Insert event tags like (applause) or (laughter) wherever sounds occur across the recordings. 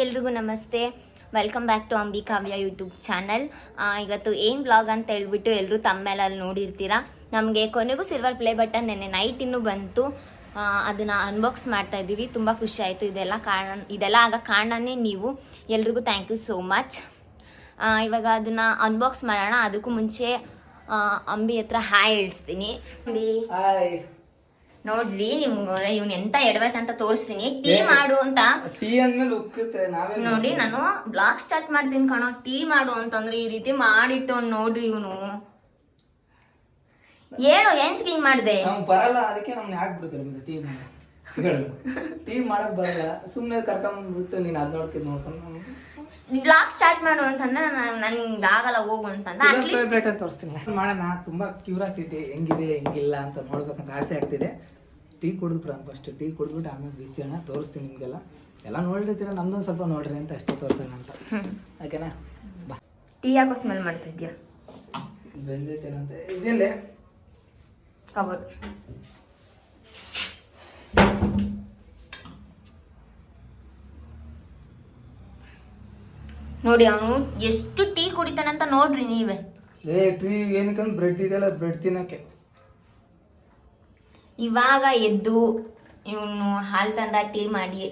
ಎಲ್ರಿಗೂ ನಮಸ್ತೆ. Welcome back to Ambikavya YouTube channel ಇವತ್ತು ಏನು ಬ್ಲಾಗ್ ಅಂತ ಹೇಳ್ಬಿಟ್ಟು ಎಲ್ಲರೂ ಅಲ್ಲಿ ನೋಡಿರ್ತೀರಾ? ನಮಗೆ ಕೊನೆಗೂ ಸಿಲ್ವರ್ ಪ್ಲೇ ಬಟನ್ ನೆನ್ನೆ ನೈಟ್ ಇನ್ನೂ ಬಂತು. ಅದನ್ನು ಅನ್ಬಾಕ್ಸ್ ಮಾಡ್ತಾ ಇದ್ದೀವಿ. ತುಂಬ ಖುಷಿ ಆಯಿತು ಇದೆಲ್ಲ ಕಾರಣ, ಇದೆಲ್ಲ ಆಗ ಕಾರಣನೇ ನೀವು. ಎಲ್ರಿಗೂ ಥ್ಯಾಂಕ್ ಯು ಸೋ ಮಚ್ ಇವಾಗ ಅದನ್ನ ಅನ್ಬಾಕ್ಸ್ ಮಾಡೋಣ. ಅದಕ್ಕೂ ಮುಂಚೆ ಅಂಬಿ ಹತ್ರ ಹಾಯ್ ಹೇಳ್ಸ್ತೀನಿ. ನೋಡ್ರಿ ನಿಮ್ಗೆ ಇವ್ನ ಎಂತ ಎಡವಟ್ ಅಂತ ತೋರಿಸ್ತೀನಿ. ಟೀ ಮಾಡು ಅಂತ. ಟೀ ಅಂದ್ಮೇಲೆ ಉಕ್ಕುತ್ತೆ ನಾವೇ ನೋಡಿ ನಾನು ಬ್ಲಾಗ್ ಸ್ಟಾರ್ಟ್ ಮಾಡ್ತೀನಿ ಕಣೋ. ಟೀ ಮಾಡು ಅಂತಂದ್ರೆ ಈ ರೀತಿ ಮಾಡಿಟ್ಟು ನೋಡ್ರಿ ಇವನು. ಹೇಳು ಎಂತ ಹಿಂಗ್ ಮಾಡಿದೆ? ಬರಲ್ಲ ಅದಕ್ಕೆ ನಮ್ನ ಯಾಕೆ ಬಿಡ್ತಾರೆ ಟೀ ಟೀ ಮಾಡಕ್ ಬರಲ್ಲ ಸುಮ್ನೆ ಕರ್ಕೊಂಡ್ಬಿಟ್ಟು ನೀನ್ ಅದ್ ನೋಡ್ಕೊಂಡ್ ನೋಡ್ಕೊಂಡು. ಬ್ಲಾಗ್ ಸ್ಟಾರ್ಟ್ ಮಾಡು ಅಂತಂದ್ರೆ ನನ್ಗೆ ಆಗಲ್ಲ ಹೋಗು ಅಂತಂದ್ರೆ ಅಟ್ಲೀಸ್ಟ್ ಫೇವ್ರೇಟ್ ಅಂತ ತೋರಿಸ್ತೀನಿ. ಮಾಡೋಣ ತುಂಬಾ ಕ್ಯೂರಿಯಾಸಿಟಿ ಹೆಂಗಿದೆ ಹೆಂಗಿಲ್ಲ ಅಂತ ನೋಡ್ಬೇಕಂತ ಆಸೆ ಆಗ್ತಿದೆ. ಟೀ ಕುಡಿದ್ಬಿಡ ಫಸ್ಟ್ ಟೀ ಕುಡಿದ್ಬಿಟ್ಟು ಆಮೇಲೆ ಬಿಸಿಯೋಣ ತೋರಿಸ್ತೀನಿ ನಿಮ್ಗೆಲ್ಲ. ಎಲ್ಲ ನೋಡಿರ್ತೀರ ನಮ್ದೊಂದು ಸ್ವಲ್ಪ ನೋಡ್ರಿ ಅಂತ ಅಷ್ಟೇ ತೋರಿಸೋಣ ಅಂತ. ಓಕೆನಾ? ಬಾ. ಟೀ ಯಾಕೋ ಸ್ಮೆಲ್ ಮಾಡ್ತಿದ್ಯಾ? ಬೆಂದೈತೇನಂತ ಇದೆಯಲ್ಲೇ? ನೋಡಿ ಅವನು ಎಷ್ಟು ಟೀ ಕುಡಿತಾನಂತ ನೋಡ್ರಿ ನೀವೇ. ಏ ಟೀ ಏನಕ್ಕಂದ್ರೆ ಬ್ರೆಡ್ ಇದೆಯಲ್ಲ ಬ್ರೆಡ್ ತಿನ್ನಕ್ಕೆ. ಇವಾಗ ಎದ್ದು ಇವನು ಹಾಲು ತಂದ ಟೀ ಮಾಡಿ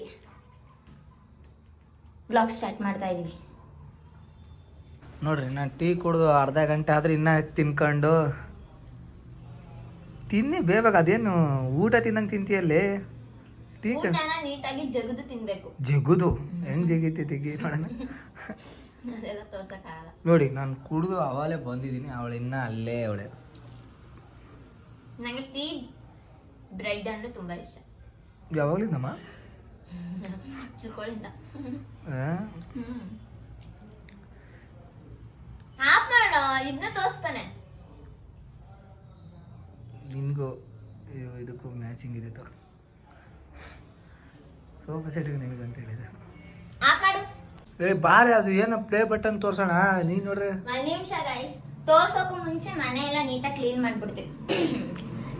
ಬ್ಲಾಗ್ ಸ್ಟಾರ್ಟ್ ಮಾಡ್ತಾ ಇದೀವಿ ನೋಡ್ರಿ ನಾನು ಟೀ ಕುಡಿದು ಅರ್ಧ ಗಂಟೆ ಆದ್ರೆ ಇನ್ನ ತಿನ್ಕೊಂಡು ತಿನ್ನಿ ಬೇಬೇಕು ಅದೇನು ಊಟ ತಿನ್ನಂಗೆ ತಿಂತೀಯಲ್ಲೇ? ಊಟನ ನೀಟಾಗಿ ಜಗದು ತಿನ್ಬೇಕು. ಜಗುದು ಹೆಂಗ್ ಜಗೈತಿ ತೆಗಿ ನೋಡೋಣ. ಅದೆಲ್ಲ ತೋರ್ಸಕ್ಕಾಗಲ್ಲ. ನೋಡಿ ನಾನು ಕುಡಿದು ಅವಳೆ ಬಂದಿದ್ದೀನಿ. ಅವಳು ಇನ್ನ ಅಲ್ಲೇ ಅವಳೆ. ನನಗೆ ಟೀ ಬ್ರೆಡ್ ಅಂದ್ರೆ ತುಂಬಾ ಇಷ್ಟ. ಯಾವಾಗ್ಲಿಂದಮ್ಮ? ಚಿಳ್ಕೊಳ್ಳಿಂದ ಆ? ಆಪ್ ಮಾಡ ಇದನ್ನ ತೋರಿಸ್ತಾನೆ. ನಿನ್ಗೂ ಇದಕ್ಕೂ ಮ್ಯಾಚಿಂಗ್ ಇದೆ ತೋ ಸೋಫಾ ಸೆಟ್ಗೆ ನಿಮಗೆ ಅಂತ ಹೇಳಿದೆ. ಮಾಡು. ಏ ಬಾರಿ ಅದು ಏನು ಪ್ಲೇ ಬಟನ್ ತೋರ್ಸೋಣ? ನೀನ್ ನೋಡ್ರಿ. ಒಂದ್ ನಿಮಿಷ ಗೈಸ್ ತೋರ್ಸೋಕು ಮುಂಚೆ ಮನೆ ಎಲ್ಲ ನೀಟಾಗಿ ಕ್ಲೀನ್ ಮಾಡ್ಬಿಡ್ತೀವಿ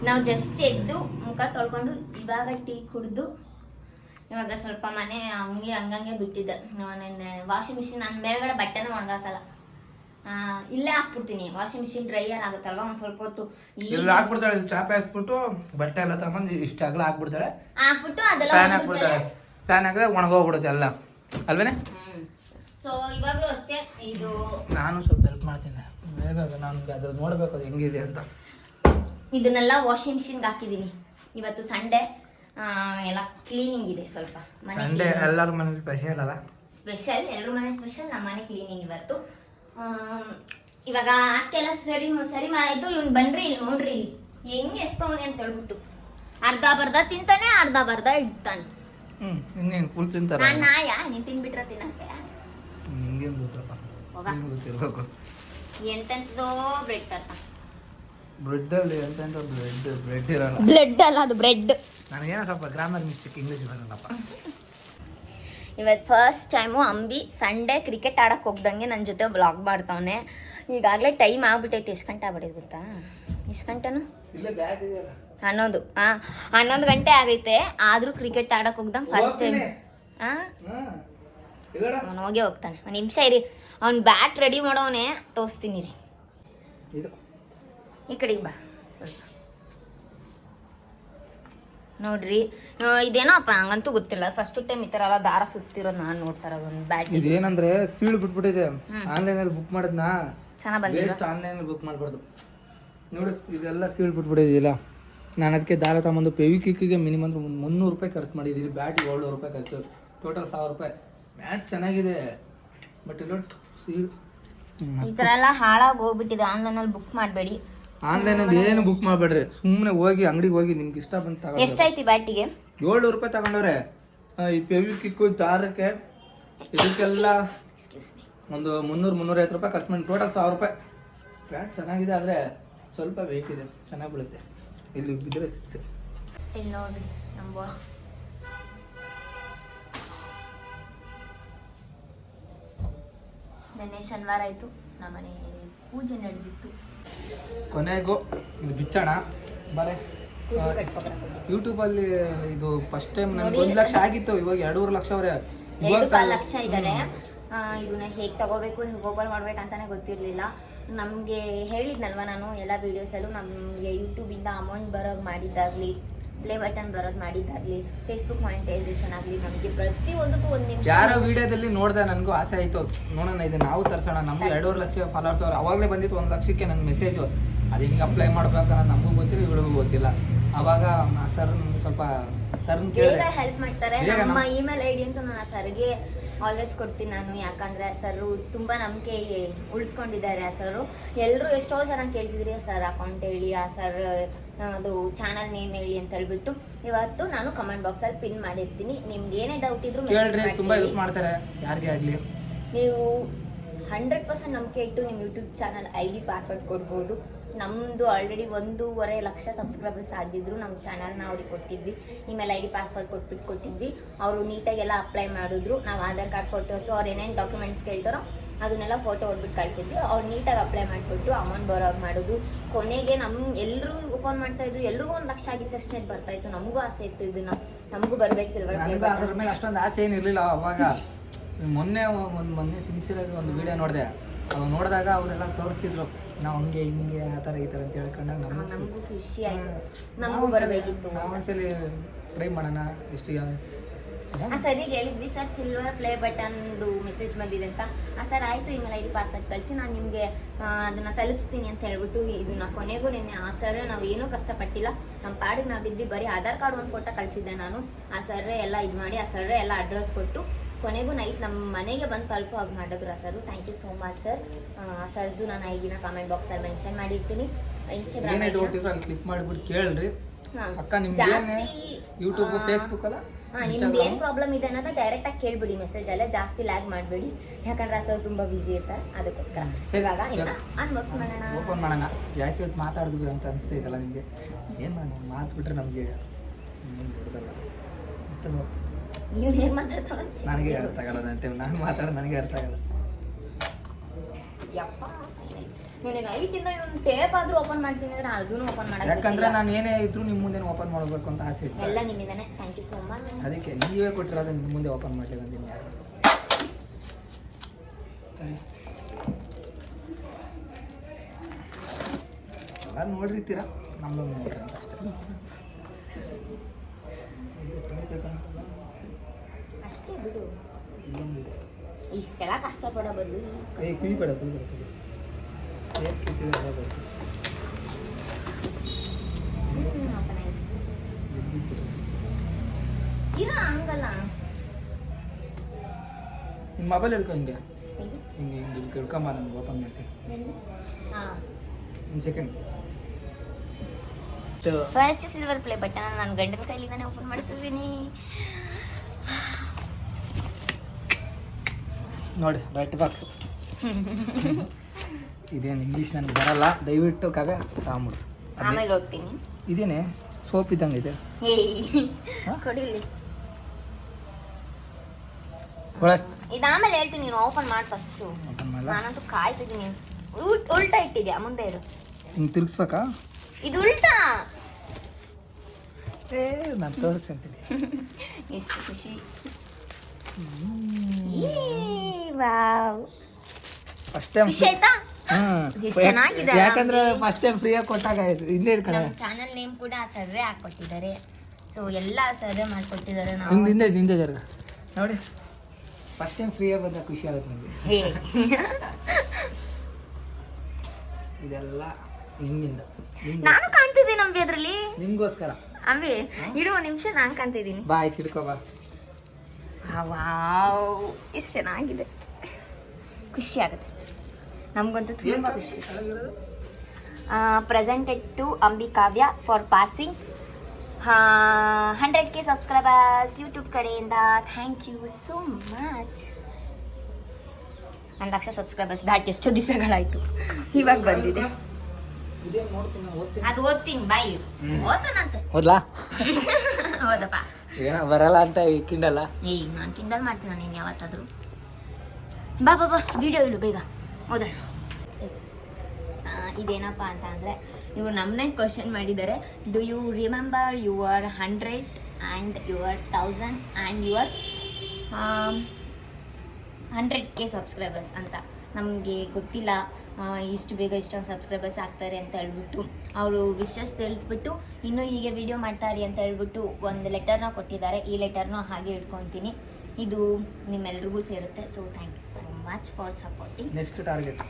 ನಾವು ಜಸ್ಟ್ ಎದ್ದು ಮುಖ ತೊಳ್ಕೊಂಡು ಇವಾಗ ಟೀ ಕುಡ್ದು ಇವಾಗ ಸ್ವಲ್ಪ ಮನೆ ಹಂಗೆ ಹಂಗಂಗೆ ಬಿಟ್ಟಿದ್ದೆ. ನೆನ್ನೆ ವಾಷಿಂಗ್ ಮಿಷಿನ್ ನನ್ನ ಮೇಲ್ಗಡೆ ಬಟ್ಟೆನ ಒಣಗಾಕಲ್ಲ. ಆ, ಇಲ್ಲೇ ಹಾಕ್ಬಿಡ್ತೀನಿ. ವಾಷಿಂಗ್ ಮಿಷಿನ್ ಡ್ರೈಯರ್ ಆಗುತ್ತಲ್ವಾ? ಒಂದು ಸ್ವಲ್ಪ ಹೊತ್ತು ಇಲ್ಲಿ ಹಾಕ್ಬಿಡ್ತಾಳೆ ಚಾಪೆ ಹಾಕ್ಬಿಟ್ಟು ಬಟ್ಟೆ ಎಲ್ಲ ತಗೊಂಡು ಇಷ್ಟ ಅಗಲ ಹಾಕ್ಬಿಡ್ತಾಳೆ. ಹಾಕ್ಬಿಟ್ಟು ಅದೆಲ್ಲ ಫ್ಯಾನ್ ಹಾಕಿದ್ರೆ ಒಣಗೋಗ್ಬಿಡುತ್ತೆ ಎಲ್ಲ. ಅಲ್ವೇನೆ? ಸೊ ಇವಾಗ್ಲೂ ಅಷ್ಟೇ ಇದು ನಾನು ಸ್ವಲ್ಪ ಹೆಲ್ಪ್ ಮಾಡ್ತೀನಿ. ಬೇಗ ನಾನು ಅದು ನೋಡ್ಬೇಕು ಅದು ಹೆಂಗಿದೆ ಅಂತ. ಇದನ್ನೆಲ್ಲ ವಾಷಿಂಗ್ ಮಿಷಿನ್ಗೆ ಹಾಕಿದ್ದೀನಿ. ಇವತ್ತು ಸಂಡೇ ಎಲ್ಲ ಕ್ಲೀನಿಂಗ್ ಇದೆ ಸ್ವಲ್ಪ. ಮನೆ ಸಂಡೇ ಎಲ್ಲರ ಮನೆ ಸ್ಪೆಷಲ್ ಅಲ್ಲ? ಸ್ಪೆಷಲ್ ಎಲ್ಲರ ಮನೆ ಸ್ಪೆಷಲ್ ನಮ್ಮ ಮನೆ ಕ್ಲೀನಿಂಗ್ ಇವತ್ತು. ಇವಾಗ ಎಲ್ಲ ಸರಿ ಸರಿ ಮಾಡಾಯ್ತು ಇವ್ನು ಬನ್ರಿ ಇಲ್ಲಿ ನೋಡ್ರಿ. ಹೆಂಗೆ ಎಸ್ತವನೆ ಅಂತ ಹೇಳ್ಬಿಟ್ಟು. ಅರ್ಧ ಬರ್ಧ ತಿಂತಾನೆ ಅರ್ಧ ಬರ್ಧ ಇಡ್ತಾನೆ. ಹ್ಮ್ ಇನ್ನೇನು ಫುಲ್ ತಿಂತಾರ ನಾನ್ ನಾಯ ನೀನ್ ತಿನ್ಬಿಟ್ರೆ ತಿನ್ನಕ್ಕೆ ನಿಂಗೇನು ಗೊತ್ತಪ್ಪ? ಹೋಗ. ನಿಂಗೆ ಗೊತ್ತಿರ್ಬೇಕು. ಎಂತೆಂತದೋ ಬ್ರೆಡ್ ಅಲ್ಲ ಬ್ರೆಡ್ಡಲ್ಲಿ ಎಂತ ಬ್ರೆಡ್ ಬ್ರೆಡ್ ಇರಲ್ಲ. ಬ್ಲೆಡ್ ಅಲ್ಲ ಅದು ಬ್ರೆಡ್ ನನಗೇನೋ ಸ್ವಲ್ಪ ಗ್ರಾಮರ್ ಮಿಸ್ಟೇಕ್ ಇಂಗ್ಲೀಷ್ ಬರಲ್ಲಪ್ಪ. ಇವತ್ತು first time Ambi Sunday cricket ಆಡಕ್ಕೆ ಹೋಗ್ದಂಗೆ ನನ್ನ ಜೊತೆ ಬ್ಲಾಗ್ ಮಾಡ್ತಾವನೆ. ಈಗಾಗಲೇ ಟೈಮ್ ಆಗ್ಬಿಟ್ಟೈತೆ. ಎಷ್ಟು ಗಂಟೆ ಆಗ್ಬಿಟ್ಟಿದೆ ಗೊತ್ತಾ? ಎಷ್ಟು ಗಂಟೆನು? ಇಲ್ಲ ಬ್ಯಾಟ್ ಇದೆಯಲ್ಲ ಹನ್ನೊಂದು. ಹಾಂ ಹನ್ನೊಂದು ಗಂಟೆ ಆಗೈತೆ. ಆದ್ರೂ ಕ್ರಿಕೆಟ್ ಆಡಕ್ಕೆ ಹೋಗ್ದಂಗೆ ಫಸ್ಟ್ ಟೈಮ್ ಹಾ ಅವನು ಹೋಗೇ ಹೋಗ್ತಾನೆ. ಒಂದು ನಿಮಿಷ ಇರಿ. ಅವ್ನು ಬ್ಯಾಟ್ ರೆಡಿ ಮಾಡೋವನೇ ತೋರಿಸ್ತೀನಿ ರೀ ಇದು. ಈ ಕಡೆಗೆ ಬಾ. ನೋಡ್ರಿ. ಇದೇನೋ ಅಪ್ಪ ನಂಗಂತೂ ಗೊತ್ತಿಲ್ಲ. ಫಸ್ಟ್ ಟೈಮ್ ಈ ತರ ಎಲ್ಲ ದಾರ ಸುತ್ತಿರೋದು ನಾನು ನೋಡ್ತಾರ ಒಂದು ಬ್ಯಾಟ್ ಇದೇನಂದ್ರೆ ಸೀಳು ಬಿಟ್ಬಿಟ್ಟಿದೆ. ಆನ್ಲೈನಲ್ಲಿ ಬುಕ್ ಮಾಡಿದ್ನಾ? ಚೆನ್ನಾಗಿ ಬಂದಿದೆ ಆನ್ಲೈನ್ ಬುಕ್ ಮಾಡ್ಬಾರ್ದು. ನೋಡು ಇದೆಲ್ಲ ಸೀಳು ಬಿಟ್ಬಿಟ್ಟಿದಿಲ್ಲ ನಾನು ಅದಕ್ಕೆ ದಾರ ತಗೊಂಬಂದು ಪೆವಿಕಿಕ್ಕಿಗೆ ಮಿನಿಮಮ್ ಅಂದ್ರೆ ಒಂದು ಮುನ್ನೂರು ರೂಪಾಯಿ ಖರ್ಚು ಮಾಡಿದ್ದೀನಿ ಬ್ಯಾಟಿಗೆ ಏಳ್ನೂರು ರೂಪಾಯಿ ಖರ್ಚು. ಟೋಟಲ್ ಸಾವಿರ ರೂಪಾಯಿ. ಬ್ಯಾಟ್ ಚೆನ್ನಾಗಿದೆ. ಬಟ್ ಇಲ್ಲ ಸೀಡ್ ಈ ಥರ ಎಲ್ಲ ಹಾಳಾಗಿ ಹೋಗ್ಬಿಟ್ಟಿದೆ. ಆನ್ಲೈನಲ್ಲಿ ಬುಕ್ ಮಾಡಬೇಡಿ. ಆನ್ಲೈನಲ್ಲಿ ಏನು ಬುಕ್ ಮಾಡಬೇಡ್ರಿ. ಸುಮ್ಮನೆ ಹೋಗಿ ಅಂಗಡಿಗೆ ಹೋಗಿ ನಿಮ್ಗೆ ಇಷ್ಟ ಬಂದು ತಗೊಂಡು ಎಷ್ಟಾಯ್ತು ಬ್ಯಾಟಿಗೆ? ಏಳ್ನೂರು ರೂಪಾಯಿ ತಗೊಂಡವ್ರೆ. ಈ ಪೆವಿಕಿಕ್ಕು ದಾರಕ್ಕೆ ಇದಕ್ಕೆಲ್ಲ ಒಂದು ಮುನ್ನೂರು ಮುನ್ನೂರೈವತ್ತು ರೂಪಾಯಿ ಖರ್ಚು ಮಾಡಿ. ಟೋಟಲ್ ಸಾವಿರ ರೂಪಾಯಿ. ಬ್ಯಾಟ್ ಚೆನ್ನಾಗಿದೆ ಆದರೆ ಸ್ವಲ್ಪ ವೆಯ್ಟ್ ಇದೆ. ಚೆನ್ನಾಗಿ ಬೀಳುತ್ತೆ. ಇಲ್ಲಿ ಬಿದ್ದರೆ ಸಿಕ್ಸ್ ಇಲ್ಲಿ ನೋಡ್ರಿ ನಮ್ಮ ಬಾಸ್ ನಿನ್ನೆ ಶನಿವಾರ ಆಯಿತು ನಮ್ಮನೆ ಪೂಜೆ ನಡೆದಿತ್ತು ಕೊನೆಗೂ ಇದು ಬಿಚ್ಚೋಣ ಬರೇ ಯೂಟ್ಯೂಬಲ್ಲಿ ಇದು ಫಸ್ಟ್ ಟೈಮ್ ನನಗೆ ಒಂದು ಲಕ್ಷ ಆಗಿತ್ತು ಇವಾಗ ಎರಡೂವರೆ ಲಕ್ಷ ಅವರೇ. ಎರಡು ಲಕ್ಷ ಇದ್ದಾರೆ. ಇದನ್ನ ಹೇಗೆ ತಗೋಬೇಕು ಹೇಗೆ ಓಪನ್ ಮಾಡ್ಬೇಕಂತಾನೆ ಗೊತ್ತಿರಲಿಲ್ಲ. ನಮಗೆ ಹೇಳಿದ್ನಲ್ವ ನಾನು ಎಲ್ಲ ವೀಡಿಯೋಸಲ್ಲೂ ನಮಗೆ ಯೂಟ್ಯೂಬಿಂದ ಅಮೌಂಟ್ ಬರೋದು ಮಾಡಿದ್ದಾಗಲಿ ಪ್ಲೇ ಬಟನ್ ಬರೋದು ಮಾಡಿದ್ದಾಗಲಿ ಫೇಸ್ಬುಕ್ ಮಾನಿಟೈಸೇಷನ್ ಆಗಲಿ ನಮಗೆ ಪ್ರತಿಯೊಂದಕ್ಕೂ ಒಂದು ನಿಮಿಷ ಯಾರೋ ವಿಡಿಯೋದಲ್ಲಿ ನೋಡ್ದೆ ನನಗೂ ಆಸೆ ಆಯಿತು ನೋಡೋಣ ಇದು ನಾವು ತರ್ಸೋಣ ನಮ್ಗೆ ಎರಡೂವರೆ ಲಕ್ಷ ಫಾಲೋವರ್ಸ್ ಅವ್ರು ಅವಾಗಲೇ ಬಂದಿತ್ತು ಒಂದು ಲಕ್ಷಕ್ಕೆ ನನ್ನ ಮೆಸೇಜು ಅದು ಹಿಂಗೆ ಅಪ್ಲೈ ಮಾಡ್ಬೇಕು ಅನ್ನೋದು ನಮಗೂ ಗೊತ್ತಿಲ್ಲ ಇವಳಿಗೂ ಗೊತ್ತಿಲ್ಲ. ಅವಾಗ ಸರ್ ನಮ್ಗೆ ಸ್ವಲ್ಪ ಸರ್ ಬೇಗ ಹೆಲ್ಪ್ ಮಾಡ್ತಾರೆ. ನಮ್ಮ ಇಮೇಲ್ ಐ ಡಿ ಅಂತೂ ನಾನು ಸರ್ಗೆ ಆಲ್ವೇಸ್ ಕೊಡ್ತೀನಿ ನಾನು ಯಾಕಂದ್ರೆ ಸರ್ ತುಂಬಾ ನಂಬಿಕೆ ಉಳಿಸ್ಕೊಂಡಿದ್ದಾರೆ ಆ ಸರು ಎಲ್ಲರೂ ಎಷ್ಟೋ ಜನ ಕೇಳ್ತಿದ್ರಿ ಸರ್ ಅಕೌಂಟ್ ಹೇಳಿ ಆ ಸರ್ ಅದು ಚಾನಲ್ ನೇಮ್ ಹೇಳಿ ಅಂತ ಹೇಳ್ಬಿಟ್ಟು ಇವತ್ತು ನಾನು ಕಮೆಂಟ್ ಬಾಕ್ಸಲ್ಲಿ ಪಿನ್ ಮಾಡಿರ್ತೀನಿ. ನಿಮ್ಗೆ ಏನೇ ಡೌಟ್ ಇದ್ರು ಮೆಸೇಜ್ ಮಾಡ್ತಾರೆ ಯಾರಿಗೇ ಆಗಲಿ. ನೀವು ಹಂಡ್ರೆಡ್ ಪರ್ಸೆಂಟ್ ನಂಬಿಕೆ ಇಟ್ಟು ನಿಮ್ಮ YouTube channel I D password ಕೊಡ್ಬೋದು. ನಮ್ಮದು ಆಲ್ರೆಡಿ ಒಂದೂವರೆ ಲಕ್ಷ ಸಬ್ಸ್ಕ್ರೈಬರ್ಸ್ ಆಗಿದ್ರು ನಮ್ಮ ಚಾನಲ್ನ ಅವ್ರಿಗೆ ಕೊಟ್ಟಿದ್ವಿ. ಇಮೇಲ್ ಐ ಡಿ ಪಾಸ್ವರ್ಡ್ ಕೊಟ್ಬಿಟ್ಟು ಕೊಟ್ಟಿದ್ವಿ. ಅವರು ನೀಟಾಗೆಲ್ಲ ಅಪ್ಲೈ ಮಾಡಿದ್ರು. ನಾವು ಆಧಾರ್ ಕಾರ್ಡ್ ಫೋಟೋಸು ಅವ್ರು ಏನೇನು ಡಾಕ್ಯುಮೆಂಟ್ಸ್ ಕೇಳ್ತಾರೋ ಅದನ್ನೆಲ್ಲ ಫೋಟೋ ಹೊಡ್ಬಿಟ್ಟು ಕಳಿಸಿದ್ವಿ. ಅವ್ರು ನೀಟಾಗಿ ಅಪ್ಲೈ ಮಾಡಿಕೊಟ್ಟು ಅಮೌಂಟ್ ಬರೋ ಮಾಡಿದ್ರು. ಕೊನೆಗೆ ನಮ್ಮ ಎಲ್ಲರೂ ಓಪನ್ ಮಾಡ್ತಾ ಇದ್ರು. ಎಲ್ರಿಗೂ ಒಂದು ಲಕ್ಷ ಆಗಿದ ತಕ್ಷಣ ಬರ್ತಾ ಇತ್ತು. ನಮಗೂ ಆಸೆ ಇತ್ತು ಇದನ್ನ ನಮಗೂ ಬರಬೇಕು ಸಿಲ್ವರ್ ನನಗೂ ಅದ್ರ ಮೇಲೆ ಅಷ್ಟೊಂದು ಆಸೆ ಏನಿರಲಿಲ್ಲ ಅವಾಗ. (laughs) ಮೊನ್ನೆ ಒಂದು ಮೊನ್ನೆ ಸಿನ್ಸಿಯರಾಗಿ ಒಂದು ವಿಡಿಯೋ ನೋಡಿದೆ. ಅವಾಗ ನೋಡಿದಾಗ ಅವರೆಲ್ಲ ತೋರಿಸ್ತಿದ್ರು. ನಾವು ಹಂಗೆ ಹಿಂಗೆ ಆ ಥರ ಈ ಥರ ಅಂತ ಹೇಳ್ಕೊಂಡಾಗ ನಮ್ಗೆ ನಮಗೂ ಖುಷಿ ಆಯ್ತು. ನಮಗೂ ಬರಬೇಕಿತ್ತು. ನಾವು ಒಂದ್ಸಲಿ ಟ್ರೈ ಮಾಡೋಣ. ಎಷ್ಟು ಆ ಸರಿಗೆ ಹೇಳಿದ್ವಿ ಸರ್ ಸಿಲ್ವರ್ ಪ್ಲೇ ಬಟನ್ದು ಮೆಸೇಜ್ ಬಂದಿದೆ ಅಂತ. ಆ ಸರ್ ಆಯಿತು ಇಮೇಲ್ ಐ ಡಿ ಪಾಸ್ವರ್ಡ್ ಕಳಿಸಿ ನಾನು ನಿಮಗೆ ಅದನ್ನು ತಲುಪಿಸ್ತೀನಿ ಅಂತ ಹೇಳ್ಬಿಟ್ಟು ಇದನ್ನ ಕೊನೆಗೂ ನಿನ್ನೆ ಆ ಸರ್ ನಾವು ಏನೂ ಕಷ್ಟಪಟ್ಟಿಲ್ಲ. ನಮ್ಮ ಪಾಡಿಗೆ ನಾವು ಬಿದ್ವಿ. ಬರೀ ಆಧಾರ್ ಕಾರ್ಡ್ ಒಂದು ಫೋಟೋ ಕಳಿಸಿದ್ದೆ ನಾನು. ಆ ಸರ್ರೇ ಎಲ್ಲ ಇದು ಮಾಡಿ ಆ ಸರ್ರೇ ಎಲ್ಲ ಅಡ್ರೆಸ್ ಕೊಟ್ಟು ಕೊನೆಗೂ ನೈಟ್ ನಮ್ಮ ಮನೆಗೆ ಬಂದು ತಲುಪೋ ಹಾಗೆ ಮಾಡಿದ್ರು sir thank you so much sir ಸರ್ದು ನಾನು ಈಗಿನ ಕಾಮೆಂಟ್ ಕಾಮೆಂಟ್ ಬಾಕ್ಸಲ್ಲಿ ಮೆನ್ಷನ್ ಮಾಡಿರ್ತೀನಿ. ಇನ್ಸ್ಟಾಗ್ರಾಮ್ ಅಲ್ಲಿ ಕ್ಲಿಕ್ ಮಾಡಿಬಿಟ್ಟು ಕೇಳ್ರಿ. ಅಕ್ಕ ಜಾಸ್ತಿ ಯೂಟ್ಯೂಬ್ ಫೇಸ್ಬುಕ್ ಅಲ್ಲ? ಹಾ ನಿಮ್ದು ಏನು ಪ್ರಾಬ್ಲಮ್ ಇದೆ ಅನ್ನೋದು ಡೈರೆಕ್ಟ್ ಆಗಿ ಕೇಳ್ಬಿಡಿ ಮೆಸೇಜ್ ಅಲ್ಲೇ. ಜಾಸ್ತಿ ಲ್ಯಾಗ್ ಮಾಡಬೇಡಿ. ಯಾಕಂದ್ರೆ ಸರ್ ತುಂಬಾ ಬಿಸಿ ಇರ್ತಾರೆ. ಅದಕ್ಕೋಸ್ಕರ. ಇವಾಗ ಇನ್ನ ಅನ್ಬಾಕ್ಸ್ ಮಾಡೋಣ. ಓಪನ್ ಮಾಡೋಣ. ಜಾಸ್ತಿ ಹೊತ್ತು ಮಾತಾಡಿದ್ವಿ ಅಂತ ಅನಿಸ್ತೈತಲ್ಲ ನಿಮಗೆ? ಏನು ಮಾಡೋಣ? ಮಾತು ಬಿಟ್ರೆ ನಮಗೆ ಬಿಡೋದಲ್ಲ ನೀವು ಏನ್ ಮಾತಾಡ್ತಾವ ನನಗೆ ಅರ್ಥ ಆಗಲ್ಲ ಅಂತೇಳಿ ನಾನು ಮಾತಾಡೋದು ನನಗೆ ಅರ್ಥ ಆಗಲ್ಲ. ಯಪ್ಪ ನೀನು ನೈಟ್ ಇಂದ ಇವ್ನು ಟೇಪ್ ಆದ್ರೂ ಓಪನ್ ಮಾಡ್ತೀನಿ ಅಂದ್ರೆ ಅದನ್ನು ಓಪನ್ ಮಾಡಕ್ ಯಾಕಂದ್ರೆ ನಾನು ಏನೇ ಇದ್ರೂ ನಿಮ್ಮ ಮುಂದೆ ಓಪನ್ ಮಾಡಬೇಕು ಅಂತ ಆಸೆ ಇತ್ತು. ಎಲ್ಲ ನಿಮ್ಮಿಂದನೇ. ಥ್ಯಾಂಕ್ ಯು ಸೋ ಮಚ್ ಅದಕ್ಕೆ ನೀವೇ ಕೊಟ್ಟಿರೋದು ನಿಮ್ಮ ಮುಂದೆ ಓಪನ್ ಮಾಡಲಿಲ್ಲ ಅಂತ ಯಾರು. ಎಲ್ಲ ನಮ್ಮದು ನಮ್ದು ನೋಡ್ರಿ ಅಂತ ಅಷ್ಟೇ. ಅಷ್ಟೇ ಬಿಡು. ಇಲ್ಲೊಂದಿದೆ ಇಷ್ಟೆಲ್ಲ ಕಷ್ಟಪಡೋ ಬದಲು ಏ ಕುಯ್ ಬೇಡ ಕುಯ್ ಬರ್ತದೆ. ಕಿತ್ತಿದೆ ಎಲ್ಲ. ಇರೋ ಹಂಗಲ್ಲ. ಮೊಬೈಲ್ ಹಿಡ್ಕೊ ಹಿಂಗೆ. ಹೇಗೆ? ಹಿಂಗೆ ಹಿಡ್ಕೊಂಬ ನಮ್ಗೆ ಓಪನ್ ಮಾಡ್ತೀನಿ. ಒಂದು second first silver play button ನಾನು ಗಂಡನ ಕೈಲಿ ನಾನು ಓಪನ್ ಮಾಡಿಸಿದ್ದೀನಿ ನೋಡಿ ರೈಟ್ ಬಾಕ್ಸ್ ಇದೇನು ಇಂಗ್ಲೀಷ್ ನನಗೆ ಬರಲ್ಲ. ದಯವಿಟ್ಟು ಕಾಗ ತಗೊಂಬಿಡು. ಆಮೇಲೆ ಓದ್ತೀನಿ. ಇದೇನೆ ಸೋಪ್ ಇದ್ದಂಗೆ ಇದೆ? ಕೊಡಿಲಿ. ಇದಾಮೇಲೆ ಹೇಳ್ತೀನಿ ನೀನು ಓಪನ್ ಮಾಡಿ ಫಸ್ಟು ನಾನಂತೂ ಕಾಯ್ತಿದ್ದೀನಿ. ಉಲ್- ಉಲ್ಟಾ ಇಟ್ಟಿದ್ಯಾ? ಮುಂದೆ ಇರು. ಹಿಂಗೆ ತಿರುಗಿಸ್ಬೇಕಾ? ಇದು ಉಲ್ಟಾ? ಏ ನಾನು ತೋರಿಸ್ತೀನಿ. (laughs) ಎಷ್ಟು ಖುಷಿ. ವಾವ್. ಫಸ್ಟ್ ಟೈಮ್ ಖುಷಿ ಆಯ್ತಾ? ಎಷ್ಟ್ ಚೆನ್ನಾಗಿದೆ. ಯಾಕಂದ್ರೆ ಫಸ್ಟ್ ಟೈಮ್ ಫ್ರೀಯಾಗಿ ಕೊಟ್ಟಾಗ ಹಿಂದೆ ಇಟ್ಕೊಂಡ ನಮ್ಮ ಚಾನಲ್ ನೇಮ್ ಕೂಡ ಸರ್ವೆ ಹಾಕೊಟ್ಟಿದ್ದಾರೆ ಸೊ ಎಲ್ಲ ಸರ್ವೆ ಮಾಡ್ಕೊಟ್ಟಿದ್ದಾರೆ ನಾವು. ಹಿಂದೆ ಹಿಂದೆ ಹಿಂದೆ ಜರ್ಗ. ನೋಡಿ. ಫಸ್ಟ್ ಟೈಮ್ ಫ್ರೀಯಾಗಿ ಬಂದಾಗ ಖುಷಿ ಆಗುತ್ತೆ ನನಗೆ (laughs) ಇದೆಲ್ಲ ನಿಮ್ಮಿಂದ. ನಾನು ಕಾಣ್ತಿದ್ದೀನಿ ಅಂಬಿ ಅದ್ರಲ್ಲಿ. ನಿಮ್ಗೋಸ್ಕರ. ಅಂಬಿ ಇಡು ನಿಮಿಷ ನಾನು ಕಾಣ್ತಿದ್ದೀನಿ. ಬಾ ಆಯ್ತು ಹಿಡ್ಕೋ ಬಾ. ವಾವ್. ಇಷ್ಟು ಚೆನ್ನಾಗಿದೆ. ಖುಷಿ ಆಗುತ್ತೆ. ನಮಗಂತೂ ತುಂಬ ಖುಷಿ. Presented to Ambi Kavya for passing hundred K subscribers YouTube ಕಡೆಯಿಂದ. ಥ್ಯಾಂಕ್ ಯು ಸೋ ಮಚ್ ಒಂದು ಲಕ್ಷ ಸಬ್ಸ್ಕ್ರೈಬರ್ಸ್ ದಾಟಿ ಎಷ್ಟೋ ದಿವಸಗಳಾಯಿತು. ಇವಾಗ ಬಂದಿದೆ. ಇದೇ ನೋಡ್ತೀನಿ ಓದ್ತೀನಿ ಅದು ಓದ್ತೀನಿ ಬಾಯಿ. ಓದ್ತಾನಂತೆ (laughs) ಓದಪ್ಪ. ಹೌದಪ್ಪ ಏನೋ ಬರಲ್ಲ ಅಂತ ಕಿಂಡಲ್ಲ ಏಯ್ ನಾನು ಕಿಂಡಲ್ ಮಾಡ್ತೀನಿ ನೀನು ಯಾವತ್ತಾದರೂ. ಬಾ ಬಾ ಬಾ. ವಿಡಿಯೋ ಇಡು ಬೇಗ. ಓದೋಣ ಎಸ್ ಇದೇನಪ್ಪ ಅಂತ ಅಂದರೆ ಇವರು ನಮ್ಮನ್ನೇ ಕ್ವಶನ್ ಮಾಡಿದ್ದಾರೆ. Do you remember your hundred and your thousand and your hundred K subscribers ಅಂತ. ನಮಗೆ ಗೊತ್ತಿಲ್ಲ ಇಷ್ಟು ಬೇಗ ಇಷ್ಟೊಂದು ಸಬ್ಸ್ಕ್ರೈಬರ್ಸ್ ಆಗ್ತಾರೆ ಅಂತ ಹೇಳ್ಬಿಟ್ಟು. ಅವರು ವಿಶಸ್ ತಿಳಿಸ್ಬಿಟ್ಟು ಇನ್ನೂ ಹೀಗೆ ವಿಡಿಯೋ ಮಾಡ್ತಾರೆ ಅಂತ ಹೇಳ್ಬಿಟ್ಟು ಒಂದು ಲೆಟರ್ನ ಕೊಟ್ಟಿದ್ದಾರೆ. ಈ ಲೆಟರ್ನೂ ಹಾಗೆ ಇಟ್ಕೊತೀನಿ. ಇದು ನಿಮ್ಮೆಲ್ರಿಗೂ ಸೇರುತ್ತೆ. So thank you so much for supporting next target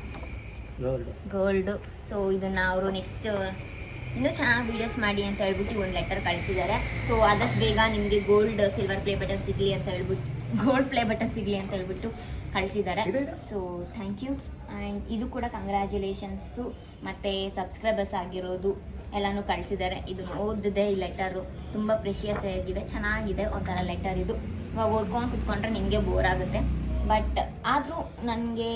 gold gold so ಇದನ್ನು ಅವರು ನೆಕ್ಸ್ಟ್ ಇನ್ನೂ ಚೆನ್ನಾಗಿ ವೀಡಿಯೋಸ್ ಮಾಡಿ ಅಂತ ಹೇಳ್ಬಿಟ್ಟು ಒಂದು ಲೆಟರ್ ಕಳಿಸಿದ್ದಾರೆ. ಸೊ ಆದಷ್ಟು ಬೇಗ ನಿಮಗೆ ಗೋಲ್ಡ್ ಸಿಲ್ವರ್ ಪ್ಲೇ ಬಟನ್ ಸಿಗಲಿ ಅಂತ ಹೇಳ್ಬಿಟ್ಟು ಗೋಲ್ಡ್ ಪ್ಲೇ ಬಟನ್ ಸಿಗಲಿ ಅಂತ ಹೇಳ್ಬಿಟ್ಟು ಕಳಿಸಿದ್ದಾರೆ. ಸೊ ಥ್ಯಾಂಕ್ ಯು ಆ್ಯಂಡ್ ಇದು ಕೂಡ ಕಂಗ್ರ್ಯಾಚುಲೇಷನ್ಸ್ದು ಮತ್ತು ಸಬ್ಸ್ಕ್ರೈಬರ್ಸ್ ಆಗಿರೋದು. ಎಲ್ಲನೂ ಕಳಿಸಿದ್ದಾರೆ. ಇದು ಓದಿದೆ ಈ ಲೆಟರು ತುಂಬ ಪ್ರೆಷಿಯಸ್ ಆಗಿದೆ. ಚೆನ್ನಾಗಿದೆ ಒಂಥರ ಲೆಟರ್ ಇದು. ಇವಾಗ ಓದ್ಕೊಂಡು ಕುತ್ಕೊಂಡ್ರೆ ನಿಮಗೆ ಬೋರ್ ಆಗುತ್ತೆ. ಬಟ್ ಆದರೂ ನನಗೆ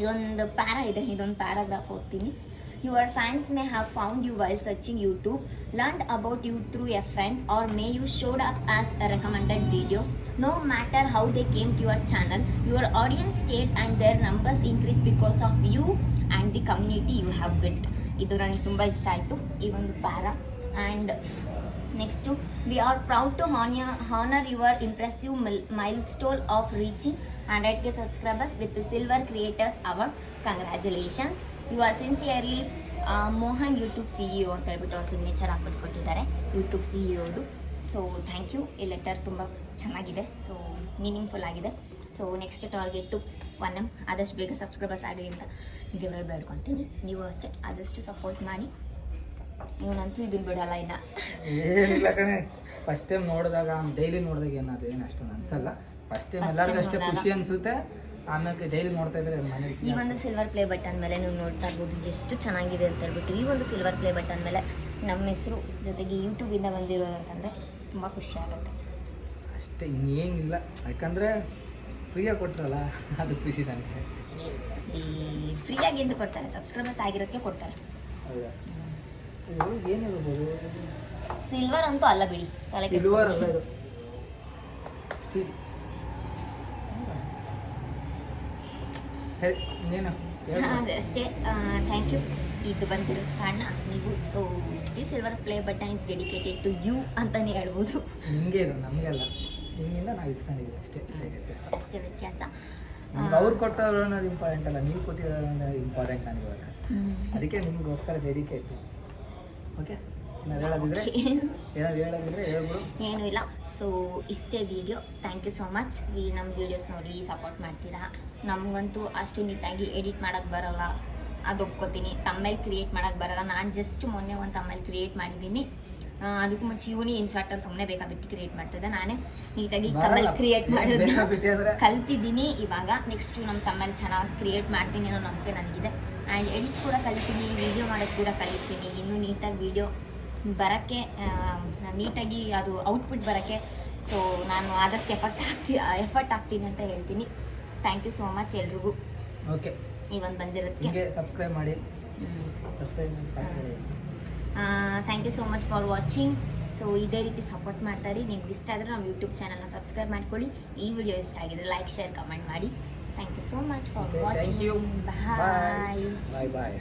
ಇದೊಂದು ಪ್ಯಾರ ಇದೆ. ಇದೊಂದು ಪ್ಯಾರಾಗ್ರಾಫ್ ಓದ್ತೀನಿ. Your fans may have found you while searching YouTube learn about you through a friend or may you showed up as a recommended video no matter how they came to your channel your audience stayed and their numbers increase because of you and the community you have built ಇದು ನನಗೆ ತುಂಬ ಇಷ್ಟ ಆಯಿತು, ಈ ಒಂದು para. And next we are proud to honour honour your impressive milestone of reaching hundred K subscribers with silver creators award congratulations you are sincerely Mohan YouTube C E ಅಂತ ಹೇಳ್ಬಿಟ್ಟು ಅವ್ರ ಸಿಗ್ನೇಚರ್ ಹಾಕ್ಬಿಟ್ಟು ಕೊಟ್ಟಿದ್ದಾರೆ ಯೂಟ್ಯೂಬ್ ಸಿ ಇ ಓದು so thank you ಈ letter ತುಂಬ ಚೆನ್ನಾಗಿದೆ. So meaningful ಆಗಿದೆ. So next target one M. ಆದಷ್ಟು ಬೇಗ ಸಬ್ಸ್ಕ್ರೈಬರ್ಸ್ ಆಗಲಿ ಅಂತ ದೇವರಲ್ಲಿ ಬೇಡ್ಕೊತೀನಿ. ನೀವು ಅಷ್ಟೇ ಆದಷ್ಟು ಸಪೋರ್ಟ್ ಮಾಡಿ. ಇವನಂತೂ ಇದನ್ನು ಬಿಡಲ್ಲ ಇನ್ನ. ಏನಿಲ್ಲ ಕಣೆ. ಫಸ್ಟ್ ಟೈಮ್ ನೋಡಿದಾಗ ಡೈಲಿ ನೋಡಿದಾಗ ಏನಾದ್ರು ಏನು ಅಷ್ಟೊಂದು ಅನ್ಸಲ್ಲ. ಫಸ್ಟ್ ಟೈಮ್ ಎಲ್ಲರಿಗೂ ಅಷ್ಟೇ ಖುಷಿ ಅನ್ಸುತ್ತೆ. ಆಮೇಲೆ ಡೈಲಿ ನೋಡ್ತಾ ಇದ್ರೆ ಮನೆ ಈ ಒಂದು ಸಿಲ್ವರ್ ಪ್ಲೇ ಬಟನ್ ಮೇಲೆ ನೀವು ನೋಡ್ತಾ ಇರ್ಬೋದು. ಎಷ್ಟು ಚೆನ್ನಾಗಿದೆ ಅಂತ ಹೇಳ್ಬಿಟ್ಟು ಈ ಒಂದು ಸಿಲ್ವರ್ ಪ್ಲೇ ಬಟನ್ ಮೇಲೆ ನಮ್ಮ ಹೆಸರು ಜೊತೆಗೆ ಯೂಟ್ಯೂಬಿಂದ ಬಂದಿರೋದು ಅಂತಂದರೆ ತುಂಬ ಖುಷಿ ಆಗುತ್ತೆ. ಅಷ್ಟೇ ಇನ್ನೇನಿಲ್ಲ. ಯಾಕಂದ್ರೆ ಫ್ರೀಯಾಗಿ ಕೊಟ್ರಲ್ಲ ಅದು ಖುಷಿ ನನಗೆ. ಈ ಫ್ರೀಯಾಗಿ ಎಂದು ಕೊಡ್ತಾರೆ ಸಬ್ಸ್ಕ್ರೈಬರ್ಸ್ ಆಗಿರೋದಕ್ಕೆ ಕೊಡ್ತಾರೆ. ಏನಿರ್ಬೋದು ಸಿಲ್ವರ್ ಅಂತೂ ಅಲ್ಲ ಬಿಡಿ ತಲೆ ಸಿಲ್ವರ್ ಅಲ್ಲ ಇದು. ಸ್ಟೀಲ್ ಸರಿ ಇನ್ನೇನು? ಹೇಳ್ಬಿಡು. ಹಾಂ ಅಷ್ಟೇ. ಥ್ಯಾಂಕ್ ಯು ಇದು ಬಂದಿರೋ ಕಾರಣ ನೀವು so the silver play button is dedicated to you ಅಂತಲೇ ಹೇಳ್ಬೋದು. ನಿಮಗೆ ನಮಗೆಲ್ಲ ನಿಮ್ಮಿಂದ ನಾವು ಇಸ್ಕೊಂಡಿದ್ದೀವಿ ಅಷ್ಟೇ. ಅಷ್ಟೇ ವ್ಯತ್ಯಾಸ. ನಿಮ್ಗೆ ಅವ್ರು ಕೊಟ್ಟವ್ರು ಅನ್ನೋದು ಇಂಪಾರ್ಟೆಂಟ್ ಅಲ್ಲ ನೀವು ಕೊಟ್ಟಿರೋದು ಅನ್ನೋದು ಇಂಪಾರ್ಟೆಂಟ್ ನನಗೆ ಇವಾಗ. ಅದಕ್ಕೆ ನಿಮಗೋಸ್ಕರ ಡೆಡಿಕೇಟ್ ಓಕೆ ಏನಾದ್ರು ಹೇಳೋದಿದ್ರೆ? ಏನಾದ್ರು ಹೇಳೋದಿದ್ರೆ ಹೇಳ್ಬಿಡು. ಏನೂ ಇಲ್ಲ. ಸೊ ಇಷ್ಟೇ video thank you so much ಈ ನಮ್ಮ ವಿಡಿಯೋಸ್ ನೋಡಿ ಸಪೋರ್ಟ್ ಮಾಡ್ತೀರಾ? ನಮಗಂತೂ ಅಷ್ಟು ನೀಟಾಗಿ ಎಡಿಟ್ ಮಾಡೋಕ್ಕೆ ಬರಲ್ಲ. ಅದು ಒಪ್ಕೋತೀನಿ. ತಮ್ಮೇಲೆ ಕ್ರಿಯೇಟ್ ಮಾಡೋಕ್ಕೆ ಬರಲ್ಲ. ನಾನು ಜಸ್ಟ್ ಮೊನ್ನೆ ಒಂದು ತಮ್ಮೇಲೆ ಕ್ರಿಯೇಟ್ ಮಾಡಿದ್ದೀನಿ. ಅದಕ್ಕೂ ಮುಂಚೆ ಇವನಿ ಇನ್ಶಾರ್ಟಲ್ಲಿ ಸುಮ್ಮನೆ ಬೇಕಾಬಿಟ್ಟು ಕ್ರಿಯೇಟ್ ಮಾಡ್ತಿದ್ದೆ. ನಾನೇ ನೀಟಾಗಿ ಕಮಲ್. ಕ್ರಿಯೇಟ್ ಅಂದ್ರೆ? ಕಲ್ತಿದ್ದೀನಿ. ಇವಾಗ ನೆಕ್ಸ್ಟು ನಮ್ಮ ತಮ್ಮಲ್ಲಿ ಚೆನ್ನಾಗಿ ಕ್ರಿಯೇಟ್ ಮಾಡ್ತೀನಿ ಅನ್ನೋ ನಂಬಿಕೆ ನನಗಿದೆ. ಆ್ಯಂಡ್ ಎಡಿಟ್ ಕೂಡ ಕಲಿತೀನಿ ವೀಡಿಯೋ ಮಾಡೋದು ಕೂಡ ಕಲಿತೀನಿ. ಇನ್ನೂ ನೀಟಾಗಿ ವೀಡಿಯೋ ಬರೋಕ್ಕೆ ನೀಟಾಗಿ ಅದು ಔಟ್ಪುಟ್ ಬರೋಕ್ಕೆ ಸೊ ನಾನು ಆದಷ್ಟು ಎಫರ್ಟ್ ಹಾಕ್ತಿ ಎಫರ್ಟ್ ಹಾಕ್ತೀನಿ ಅಂತ ಹೇಳ್ತೀನಿ. ಥ್ಯಾಂಕ್ ಯು ಸೋ ಮಚ್ ಎಲ್ರಿಗೂ. ಓಕೆ ಈ ಒಂದು ಬಂದಿರೋದಕ್ಕೆ ಸಬ್ಸ್ಕ್ರೈಬ್ ಮಾಡಿ. ಸಬ್ಸ್ಕ್ರೈಬ್ ಮಾಡಿ. Thank you so much for watching so ಇದೇ ರೀತಿ ಸಪೋರ್ಟ್ ಮಾಡ್ತಾರೆ ನಿಮ್ಗೆ ಇಷ್ಟ ಆದರೆ ನಮ್ಮ ಯೂಟ್ಯೂಬ್ ಚಾನಲ್ನ ಸಬ್ಸ್ಕ್ರೈಬ್ ಮಾಡ್ಕೊಳ್ಳಿ. ಈ ವಿಡಿಯೋ ಇಷ್ಟ ಆಗಿದ್ರೆ ಲೈಕ್ ಶೇರ್ ಕಮೆಂಟ್ ಮಾಡಿ. Thank you so much for watching bye bye bye